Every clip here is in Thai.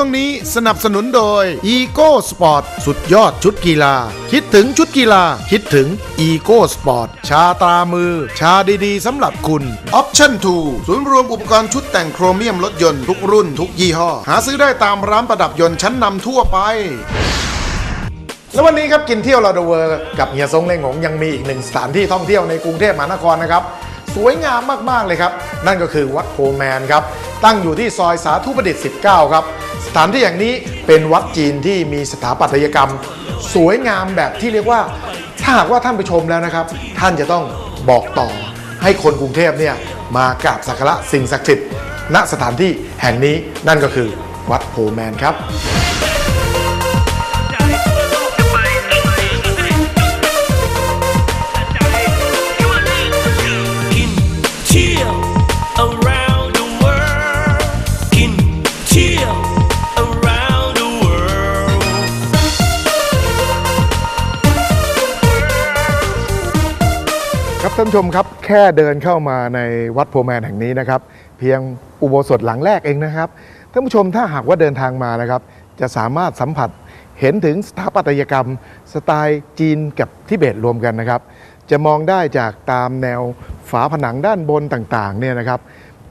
วงนี้สนับสนุนโดย Ego Sport สุดยอดชุดกีฬา คิดถึงชุดกีฬา คิดถึง Ego Sport ชาตรามือ ชาดีๆสำหรับคุณ Option 2 ศูนย์รวมอุปกรณ์ชุดแต่งโครเมียมรถยนต์ทุกรุ่นทุกยี่ห้อ หาซื้อได้ตามร้านประดับยนต์ชั้นนำทั่วไปแล้ววันนี้ครับกินเที่ยวลาดเวอร์กับเฮียซงเล่งหงยังมีอีกหนึ่งสถานที่ท่องเที่ยวในกรุงเทพมหานครนะครับ สวยงามมากๆเลยครับ นั่นก็คือวัดโพแมนครับ ตั้งอยู่ที่ซอยสาธุประดิษฐ์ 19 ครับ สถานที่อย่างนี้เป็นวัดจีนที่มีสถาปัตยกรรม สวยงามแบบที่เรียกว่า ถ้าหากว่าท่านไปชมแล้วนะครับ ท่านจะต้องบอกต่อ ให้คนกรุงเทพเนี่ยมากราบสักการะสิ่งศักดิ์สิทธิ์ณสถานที่แห่งนี้นั่นก็คือวัดโพแมนครับ ท่านผู้ชมครับแค่เดินเข้ามาในวัดโพแมนแห่งนี้นะครับ เพียงอุโบสถหลังแรกเองนะครับท่านผู้ชมถ้าหากว่าเดินทางมานะครับ จะสามารถสัมผัสเห็นถึงสถาปัตยกรรม สไตล์จีนกับทิเบตรวมกันนะครับ จะมองได้จากตามแนวฝาผนังด้านบนต่างๆเนี่ยนะครับ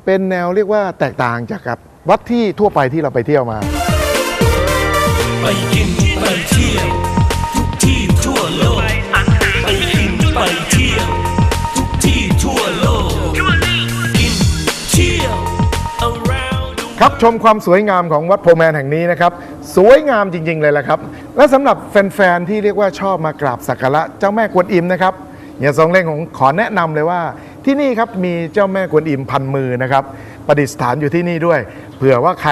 เป็นแนวเรียกว่าแตกต่างจากกับวัดที่ทั่วไปที่เราไปเที่ยวมา ไปกินไปเที่ยว ครับชมความสวยงามของวัดโพแมนแห่งนี้นะครับ สวยงามจริง ๆ เลยละครับ และสำหรับแฟน ๆ ที่เรียกว่าชอบมากราบสักการะเจ้าแม่กวนอิมนะครับเฮียทรงเล่งของขอแนะนำเลยว่า ที่นี่ครับมีเจ้าแม่กวนอิมพันมือนะครับประดิษฐานอยู่ที่นี่ด้วยเผื่อว่าใคร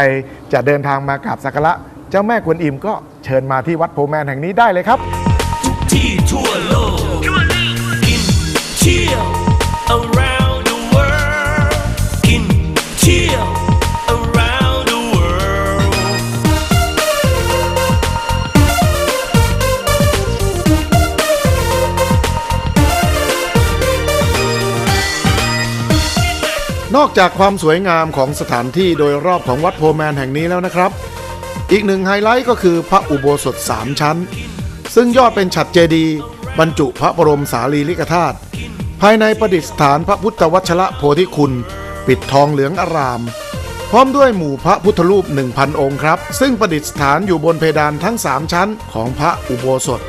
จะเดินทางมากราบสักการะเจ้าแม่กวนอิมก็เชิญมาที่วัดโพแมนแห่งนี้ได้เลยครับ นอกจากความสวยงามของสถานที่โดยรอบของวัดโพแมนแห่งนี้แล้วนะครับ อีกหนึ่งไฮไลท์ก็คือพระอุโบสถสามชั้น ซึ่งยอดเป็นฉัตรเจดีย์บรรจุพระบรมสารีริกธาตุภายในประดิษฐานพระพุทธวัชระโพธิคุณ ปิดทองเหลืองอาราม พร้อมด้วยหมู่พระพุทธรูป 1,000 องค์ครับ ซึ่งประดิษฐานอยู่บนเพดานทั้ง 3 ชั้นของพระอุโบสถ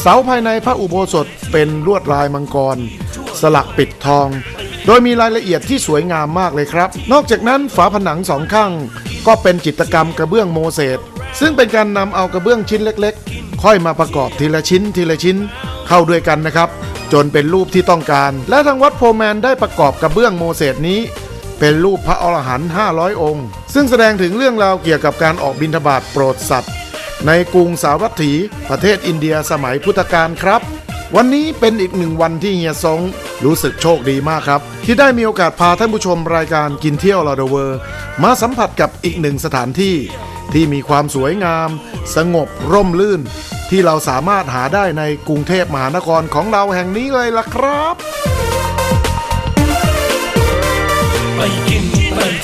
เสาภายในพระอุโบสถเป็นลวดลายมังกร สลักปิดทอง โดยมีรายละเอียดที่สวยงามมากเลยครับ นอกจากนั้นฝาผนังสองข้าง ก็เป็นจิตรกรรมกระเบื้องโมเสสซึ่งเป็นการนำเอากระเบื้องชิ้นเล็กๆ ค่อยมาประกอบทีละชิ้นทีละชิ้น เข้าด้วยกันนะครับ จนเป็นรูปที่ต้องการ และทางวัดโพแมนได้ประกอบกระเบื้องโมเสสนี้ เป็นรูปพระอรหันต์500 องค์ ซึ่งแสดงถึงเรื่องราวเกี่ยวกับการออกบิณฑบาตโปรดสัตว์ ในกรุงสาวัตถีประเทศอินเดียสมัยพุทธกาลครับ วันนี้เป็นอีกหนึ่งวันที่เฮียซงรู้สึกโชคดีมากครับ ที่ได้มีโอกาสพาท่านผู้ชมรายการกินเที่ยวลาดเวอร์ มาสัมผัสกับอีกหนึ่งสถานที่ที่มีความสวยงาม สงบร่มรื่น ที่เราสามารถหาได้ในกรุงเทพมหานครของเราแห่งนี้เลยล่ะครับ ไปกินไปเที่ยว